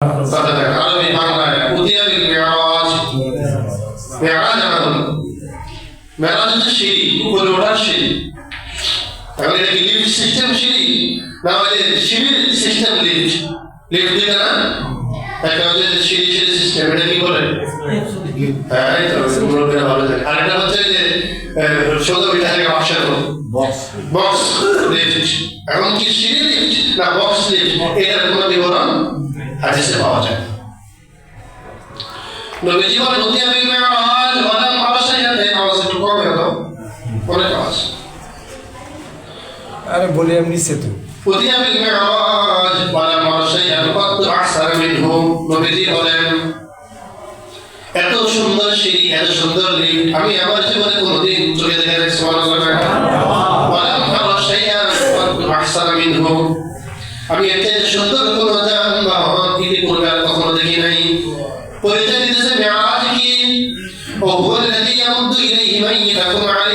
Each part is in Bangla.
কথাটা আরবি বাংলায় উদিয়া বিল মেরাজ মেরাজ আনা হলো হচ্ছে সিঁড়ি উপরে ওঠার সিঁড়ি তাহলে এটা কি লিফট সিস্টেম সিঁড়ি না ওই সিঁড়ির সিস্টেম লিফট লিফট দিতে না একটা হচ্ছে সিঁড়ি সিঁড়ি সিস্টেম এটা কি বলে হ্যাঁ এই তো মুরব্বীরা ভালো জানে আর এটা হচ্ছে যে চৌদ্দ মিটার থেকে বাক্সের বক্স বক্স লিফট এখন কি সিঁড়ি লিফট না বক্স লিফট এটার কোনো বিবরণ হাদিসে পাওয়া যায়। নবীজি বলেন নদী আমি মেরাজ ওয়ালাম আবাসাইয়াতে আওয়াজ একটু কমে হলো অনেক আওয়াজ আরে বলি আমি নিচে তো। কত মিনহু নবীজি বলেন এত সুন্দর সিঁড়ি এত সুন্দর লিফট আমি আমার জীবনে কোনোদিন চলে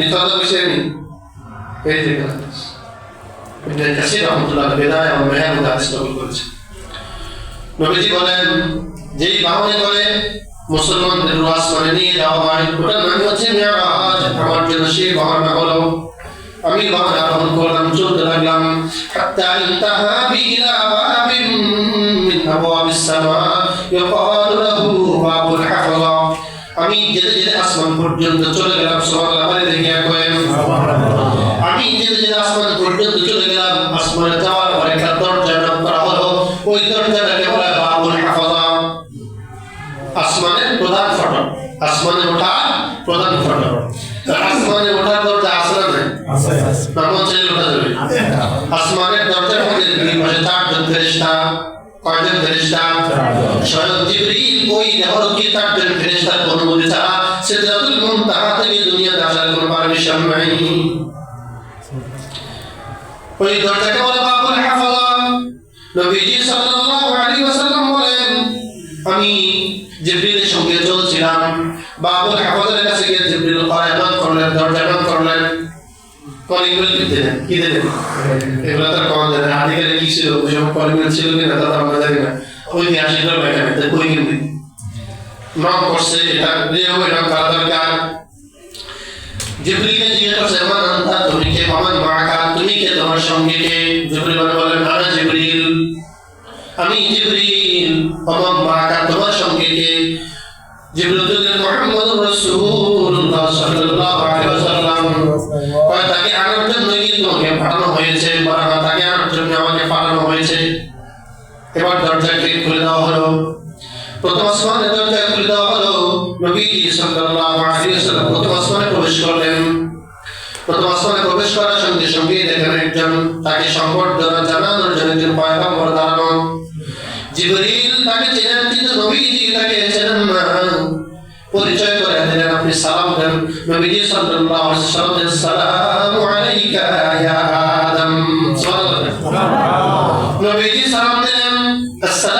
মৃতদের বিষয়ে নেই। এই যে ইবনে কাসির রহমতুল্লাহ বেদায় এবং মেহের মধ্যে হাদিস নকল করেছে নবীজি বলেন, যেই বাহনে করে নিয়ে যাওয়া হয়, ওটার নাম হচ্ছে মেরাজ আমার জন্য সেই বাহনটা হলো, আমি বাহন আরোহণ করলাম, চলতে লাগলাম, হাত্তা ইন্তাহা বি ইলা বাবিন মিন সামা, ইউকালু লাহু বাবুল হাফলা আমি পর্যন্ত চলে গেলাম সুবহানাল্লাহ বলে দেখে কয়েন আমি যেতে আসমান পর্যন্ত চলে গেলাম আসমানে যাওয়ার পরে একটা দরজা করা হলো। ওই দরজাটাকে বলা বাবুল হাফলা আসমানের প্রধান ফটক আসমানে ওঠা প্রধান ফটক। আসমানে ওঠার দরজা আসলে নাই? ওঠা যাবে। আসমানের দরজার মধ্যে দুই পাশে চারজন ফেরেশতা। কয়জন ফেরেশতা? স্বয়ং জিবরিল ওই নেহরকি চারজন ফেরেশতার অনুমতি ছাড়া আমি জিবরিলের সঙ্গে চলছিলাম। বাবুল কাছে গিয়ে জিবরিল করলেন দরজা বন্ধ করলেন। কি দিলেন? এগুলো তার কম কি ছিল? ওই ছিল কিনা তা আমরা জানি না। ঐতিহাসিক লোক এখানে, তাই কই নক করছে, এটা রেও এটা করা দরকার। জিবরিলকে জিজ্ঞেস করছে মান আনতা, তুমি কে মামান মাকা তুমি কে তোমার সঙ্গে কে জিবরিল বলে বলেন আনা জিবরিল। আমি জিবরিল, মামান মাকা তোমার সঙ্গে কে জিবরিল বললেন মুহাম্মদুর রাসূলুল্লাহ সাল্লাল্লাহু আলাইহি ওয়াসাল্লাম। প্রবেশ করলেন। প্রথম আসমানে প্রবেশ করার সঙ্গে সঙ্গে দেখেন একজন তাকে সংবর্ধনা জানানোর জন্য একজন পয়গম্বর দাঁড়ানো। জিবরিল তাকে চেনেন কিন্তু নবীজি তাকে চেনেন না। পরিচয় করে দিলেন আপনি সালাম দেন। নবীজি সাল্লাল্লাহু আলাইহি ওয়াসাল্লাম দেন সালামু আলাইকা ইয়া আদম। সাল্লাল্লাহু নবীজি সালাম দিলেন আসসালামু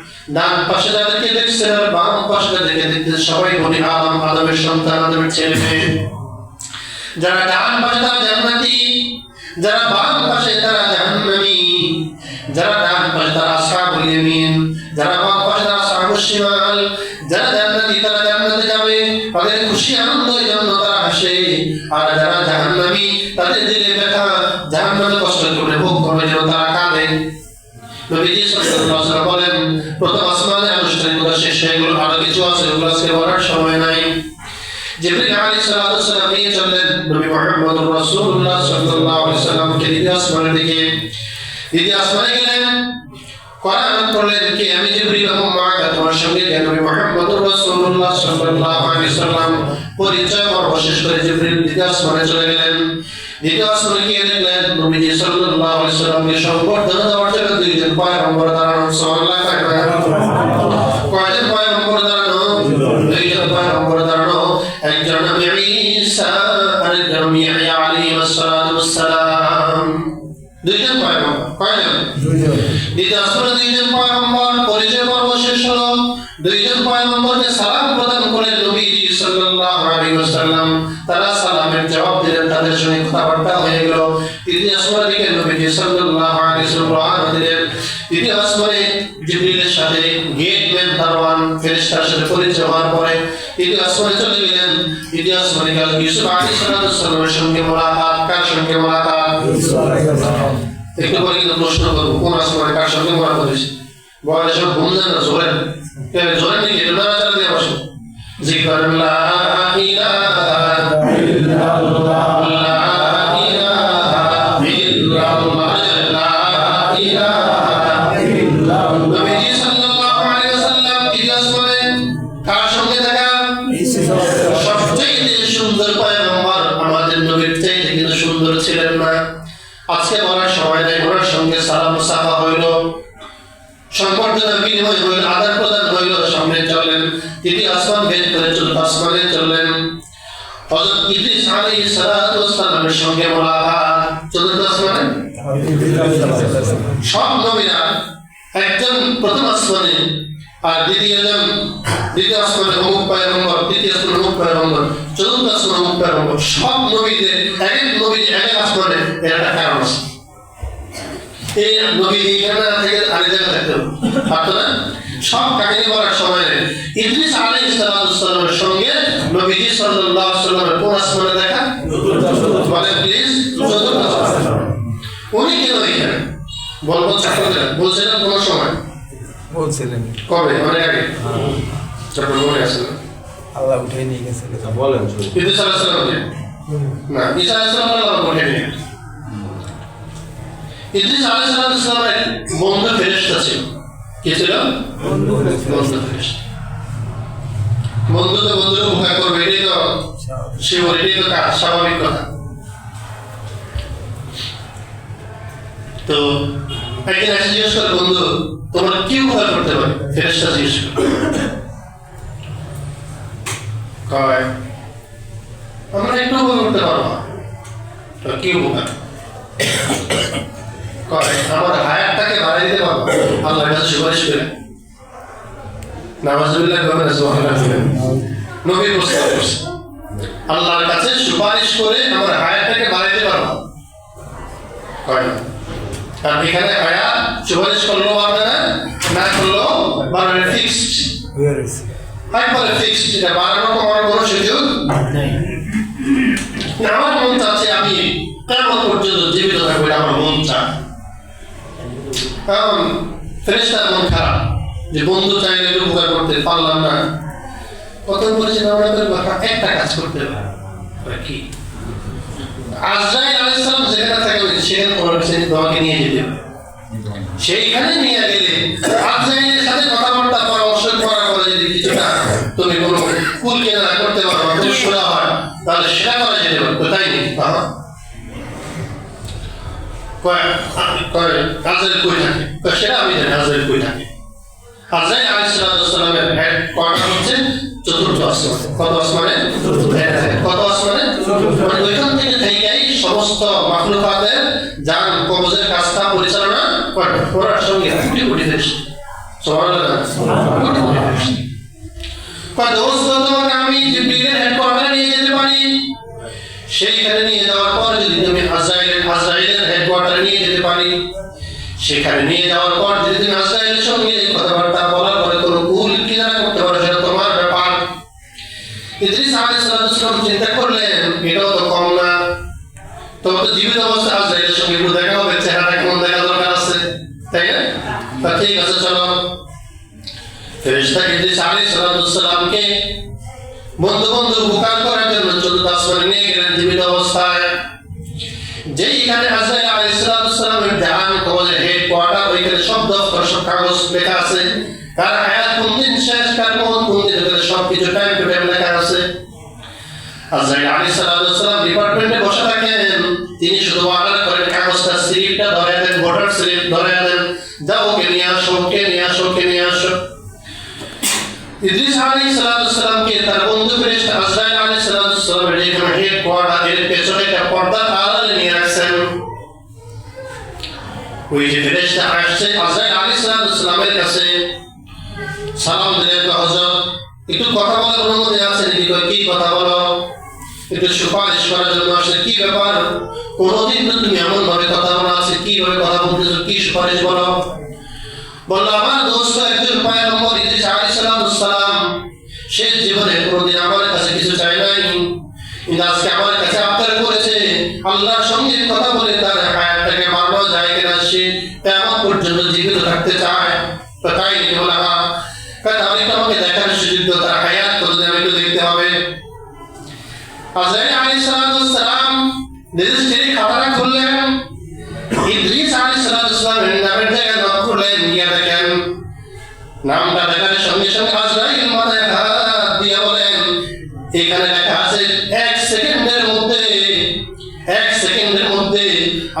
ডান পাশে যাদেরকে দেখছেন আর বাম পাশে যাদেরকে দেখছেন সবাই বনি আদম আদমের সন্তান আদমের ছেলে যারা ডান পাশে তারা জান্নাতি, যারা বাম পাশে তারা জাহান্নামী, যারা ডান পাশে তারা আসহাবুল ইয়ামিন, যারা বাম পাশে তারা আসহাবুশ শিমাল, যারা জান্নাতি তারা জান্নাতে যাবে, তাদের খুশি আনন্দ এই জন্য তারা হাসে আর যারা জাহান্নামী, তাদের দিলে ব্যথা, জাহান্নামে কষ্ট করে ভোগ করবে যেন তারা কাঁদে। নবীজি সাল্লাল্লাহু বলেন প্রথম আসমানে আনুষ্ঠানিকতা শেষ হয়ে গেল। আরও কিছু আছে ওগুলো আজকে বলার সময় নাই। জিবরিল আলাইহিস সালাতু ওয়াসসালাম নিয়ে চললেন নবী মুহাম্মদুর রাসূলুল্লাহ সাল্লাল্লাহু আলাইহি সাল্লামকে দ্বিতীয় আসমানের দিকে। দ্বিতীয় আসমানে গেলেন কোরআন পড়লেন কি? আমি জিবরিল এবং মাকা তোমার সঙ্গে গেলাম নবী মুহাম্মদুর রাসূলুল্লাহ সাল্লাল্লাহু আলাইহি সাল্লাম পরিচয় পর্ব শেষ করে জিবরিল দ্বিতীয় আসমানে চলে গেলেন। দুইজন পয়গম্বর দাঁড়ানো দুইজন পয়গম্বর দাঁড়ানো। পয়গম্বর পরিচয় পর্ব শেষ হলো। দুইজন পয়গম্বরকে সালাম প্রদান করলেন নবীজি সাল্লাল্লাহু আলাইহি ওয়াসাল্লাম। তারা তাদের সঙ্গে কথাবার্তা হয়ে গেল। তৃতীয় আসমানে দিকে নবীজি সাল্লাল্লাহু আলাইহি ওয়াসাল্লাম রওনা দিলেন তৃতীয় আসমানে জিবরিলের সাথে দারওয়ান ফেরেশতার সাথে পরিচয় হওয়ার পরে তৃতীয় আসমানে চলে গেলেন। তৃতীয় আসমানে গেল ইউসুফ আলাইহিস সালামের সঙ্গে মোলাকাত। কার সঙ্গে মোলাকাত? একটু পরে কিন্তু প্রশ্ন করব কোন আসমানে কার সঙ্গে মরা করেছে বয়স সব না জোরেন। জোরেন নাকি? বসো। জিকর লা ইলাহা আজকে বলার সময় নেই ওনার সঙ্গে সালাম সাফা হইল সম্পর্কটা বিনিময় হইল আদান প্রদান হইল সামনে চললেন তিনি আসমান ভেদ করে চলুন আসমানে চললেন হযরত ইদ্রিস আলাইহিস সালাতু ওয়াস সালামের সঙ্গে মোলাকাত চতুর্থ আসমানে সব নবীরা একজন প্রথম আসমানে আর দ্বিতীয়জন দ্বিতীয় আসমানে অমুক পয়গম্বর তৃতীয় অমুক চতুর্থ অমুক সব নবীদের এক এক নবীর এক এক আসমানে একটা আছে। এই নবী এইখানে থেকে জায়গায় না? সব কাহিনী বলার সময় ইদ্রিস আলাইহিস সালামের সঙ্গে নবীজি সাল্লামের কোন আসমানে দেখা? বলেন প্লিজ উনি কেন বলব ছাত্রদের বলছিলেন কোন সময়। বলছিলেন। কবে? অনেক আগে? যখন মনে আল্লাহ উঠে নিয়ে গেছে। বলেন ইদ্রিস আলাইহিস সালামকে না ঈসা আলাইহিস সালাম আল্লাহ বলে নিয়ে। ইদ্রিস আলাইহিস সালামের বন্ধু ফেরেশতা ছিল। কি ছিল? বন্ধু ফেরেশতা। বন্ধু তো বন্ধুকে উপকার করবে এটাই তো সে এটাই তো কাজ স্বাভাবিক কথা। তো একদিন এসে জিজ্ঞেস করে বন্ধু তোমার কি উপকার করতে পারে ফেরেশতা জিজ্ঞেস কয় আমরা একটু উপকার করতে পারব না। তো কি উপকার কয়, আমার হায়াতটাকে বাড়াই দিতে পারব আল্লাহ কাছে সুপারিশ করে। নামাজুল্লাহ করবেন সুবহানাল্লাহ নবী প্রস্তাব করছে, আল্লাহর কাছে সুপারিশ করে আমার হায়াতটাকে বাড়াইতে পারব কয়, না। আর এখানে হায়াত সুপারিশ করলেও পারবে না না করলেও পারবে ফিক্সড একবারে ফিক্সড এটা বাড়ানো কমানোর কোনো সুযোগ না, আমার মন চাচ্ছে আমি কেমন পর্যন্ত জীবিত থাকব এটা আমার মন চায়। কারণ ফেরেস্তার মন খারাপ যে বন্ধু চাইলে উপকার করতে পারলাম না। কত বলেছেন আমরা একটা কাজ করতে পারি। কি আজরাইল আলাইহিস সালাম যেখানে থাকবেন তোমাকে নিয়ে যেতে। হবে সেইখানে নিয়ে গেলে আজরাইলের সাথে কথাবার্তা পরামর্শ করার পরে যদি কিছুটা তুমি কোনো কুল কেনারা করতে পারো তুমি সোজা হয় তাহলে সেটা করা যেতে পারে। তাই নেই কয় কয় আজরাইল কই থাকে? সেটা আমি জানি আজরাইল কই থাকে? আজরাইল আলাইহিসসালামের হেড কোয়ার্টার হচ্ছে চতুর্থ আসমানে। কত আসমানে? কত আসমানে? মানে ওইখান থেকে সমস্ত যান কবজের কাজটা পরিচালনা করে সঙ্গে কোটি কোটি দেশ নিয়ে যাওয়ার পর যদি তুমি নিয়ে যেতে পারি। সেখানে নিয়ে যাওয়ার পর যদি তুমি সঙ্গে কথাবার্তা বলার আজরাইলের সঙ্গে দেখা হবে, চেহারাটা কেমন দেখা দরকার আছে, তাই না? তা ঠিক আছে, চলো। ফেরেশতা ইদ্রিস আলাইহিস সালামকে বন্ধু বন্ধু উপকার করার জন্য চতুর্থ আসমানে নিয়ে গেলেন জীবিত অবস্থায়। যেই এখানে আজরাইল আলাইহিস সালামের ধ্যান কবজের হেড, কোয়ার্টার, ওইখানে সব দফতর, সব কাগজ লেখা আছে। কার হায়াত কোন দিন শেষ কার কোন কোন দিন ভিতরে সব কিছু টাইম টু টাইম লেখা আছে। আজরাইল আলাইহিস সালাম ডিপার্টমেন্টে বসে থাকেন। তিনি শুধু অর্ডার করেন, কাগজটা স্লিপটা ধরে দেন ভোটার স্লিপ ধরে দেন। যাও ওকে নিয়ে আসো, ওকে নিয়ে আসো, ওকে নিয়ে আসো। ইদ্রিস তার বন্ধু কোয়ার্টার এর পেছনে একটা পর্দার আড়ালে নিয়ে রাখছেন ওই যে আসছে কাছে। সালাম দিলেন একটু কথা বলার অনুমতি আছে নাকি? কি কথা বলো? একটু সুপারিশ করার জন্য আসলে কি ব্যাপার? কোনোদিন তো তুমি এমন ভাবে কথা বলা আছে, কীভাবে কথা বলতেছো কি সুপারিশ বলো? বলল, আমার দোস্ত একজন পয়গম্বর ইদ্রিস আলাইহিস সালাম। সে জীবনে কোনোদিন আমার কাছে কিছু চায় নাই। কিন্তু আজকে আমার কাছে এক সেকেন্ডের মধ্যে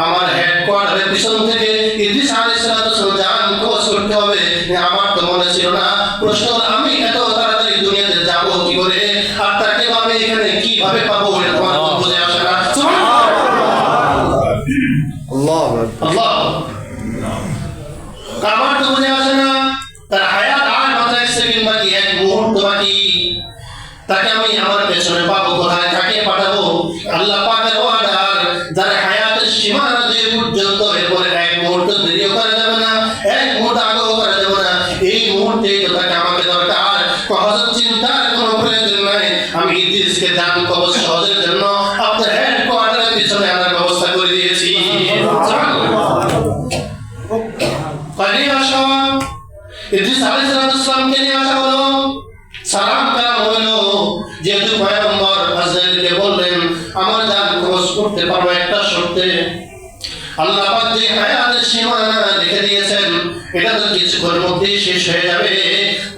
আমার হেডকোয়ার্টারের পিছন থেকে ইদ্রিস আলাইহিস সালাম জান কোর্স করতে হবে। আমার তো মনে ছিল না। প্রশ্ন আমি এত তাড়াতাড়ি দুনিয়াতে যাব কি করে?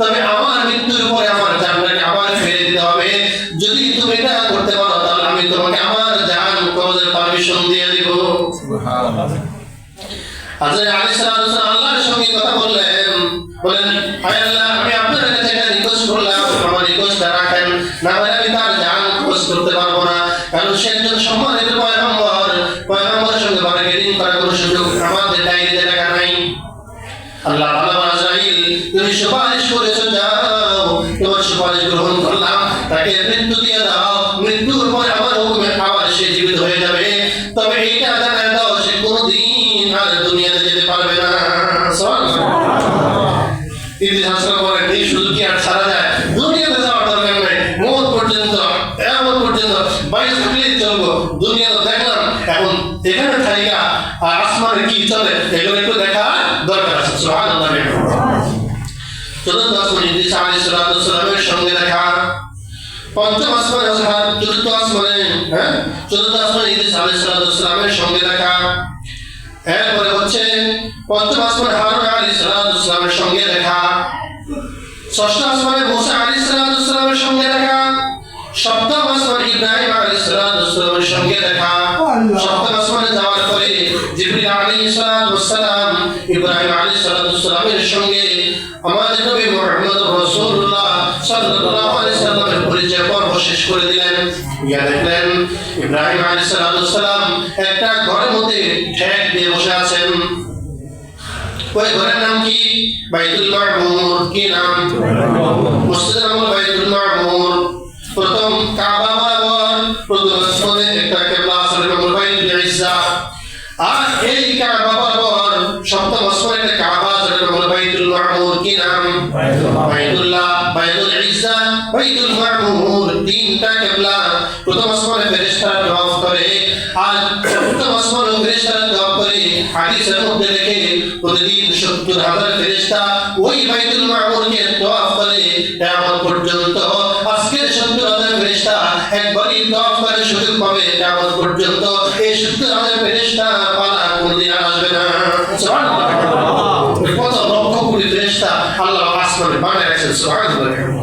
তবে আমার মৃত্যুর পরে আমার জানটাকে আবার ফেলে দিতে হবে। যদি তুমি এটা করতে পারো তাহলে আমি তোমাকে আমার জান কবজের পারমিশন দিয়ে দিব। সাল্লাল্লাহু আল্লাহর সঙ্গে কথা বললেন। বলেন হায় আল্লাহ আমি আপনার কাছে একটা রিকোয়েস্ট করলাম আমার রিকোয়েস্টটা রাখেন না হলে আমি তার জান খোঁজ করতে পারব না কারণ সে একজন সম্মানিত পয়গম্বর পয়গম্বরের সঙ্গে বার্গেনিং করার কোনো সুযোগ আমাদের ডায়েরিতে লেখা নাই আল্লাহ ভালো আজরাইল তুমি সুপারিশ করেছ যাও তোমার সুপারিশ গ্রহণ করলাম তাকে মৃত্যু দিয়ে দাও মৃত্যুর পর আমার হুকুমে আবার সে জীবিত হয়ে যাবে তবে এইটা জানা দাও সে কোনোদিন আর দুনিয়াতে যেতে পারবে না ইতিহাস করে এই শুধু কি আর ছাড়া যায় দুনিয়াতে যাওয়ার দরকার নেই মত পর্যন্ত এমন পর্যন্ত বাইশ মিনিট চলবো দুনিয়া তো দেখলাম এখন এখানে থাইকা আর আসমানে কি চলে এগুলো একটু দেখা দরকার আছে সুবহানাল্লাহ চতুর্থ আসমানে ইদ্রিস আলাইহিস সালামের সঙ্গে দেখা পঞ্চম আসমানে হযরত চতুর্থ আসমানে হ্যাঁ চতুর্থ আসমানে ইদ্রিস আলাইহিস সঙ্গে দেখা। এরপরে হচ্ছে পঞ্চম আসমানে হারুন আলাইহিস সালামের সঙ্গে দেখা। ষষ্ঠ আসমানে মুসা আলাইহিস সালামের সঙ্গে দেখা। সপ্তম আসমানে ইব্রাহিম আলাইহিস সালামের সঙ্গে দেখা। সপ্তম আসমানে যাওয়ার পরে জিবরিল আলাইহিস সালাম ইব্রাহিম আলাইহিস সালামের সঙ্গে আমাদের নবী মুহাম্মদ রাসূলুল্লাহ সাল্লাল্লাহু আলাইহি সাল্লামের পরিচয় পর্ব শেষ করে দিলেন। ইয়া দেখলেন ইব্রাহিম আলাইহিস সালাম একটা ঘরের মধ্যে ঠেক দিয়ে বসে আছেন। ওই ঘরের নাম কি? বাইতুল মামুর কি নাম? মসজিদের নাম বাইতুল মামুর প্রথম কাবা বরাবর প্রথম একটা কেবলা আছে হলো ইজ্জা। আর এই কাবা বরাবর সপ্তম আসমানে একটা কাবা আছে বাইতুল মামুর কি নাম? বাইতুল্লাহ। বাইতুল ইজ্জা। বাইতুল মামুর তিনটা প্রথম আসমানে ফেরেশতারা তওয়াফ করে আর সপ্তম আসমানে ফেরেশতারা তওয়াফ করে, হাদিসের মধ্যে লেখে প্রতিদিন সত্তর হাজার ফেরেশতা ওই বাইতুল মামুরকে তওয়াফ করে, কিয়ামত পর্যন্ত আজকের সত্তর হাজার ফেরেশতা একবারই তওয়াফ করে সুযোগ পাবে, কিয়ামত পর্যন্ত এই সত্তর হাজার ফেরেশতা পালা কোনদিন আসবে না। সুবহানাল্লাহ। কত লক্ষ কোটি ফেরেশতা আল্লাহ আসমানে বানায় রাখছেন, সুবহানাল্লাহ।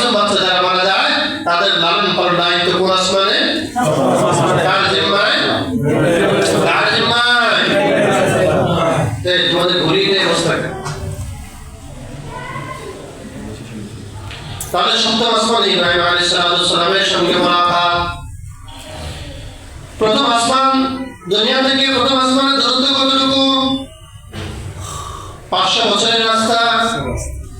মাসুম বাচ্চা যারা মারা যায়, তাদের লালন পালন দায়িত্ব কোন আসমানে? কার জিম্মায় কার জিম্মায় তোমাদের ঘুরিয়ে দেয় অবস্থা তাহলে সপ্তম আসমান ইব্রাহিম আলী সালামের সঙ্গে মোলাকাত। প্রথম আসমান দুনিয়া থেকে প্রথম আসমানের দূরত্ব কতটুকু? পাঁচশো রাস্তা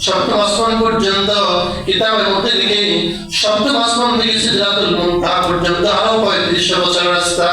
সপ্তম আসমান পর্যন্ত কিতাবের মধ্যে লিখে সপ্তম আসমান থেকে সিদ্ধাতুল মুনতাহা পর্যন্ত আরও পঁয়ত্রিশশো বছর রাস্তা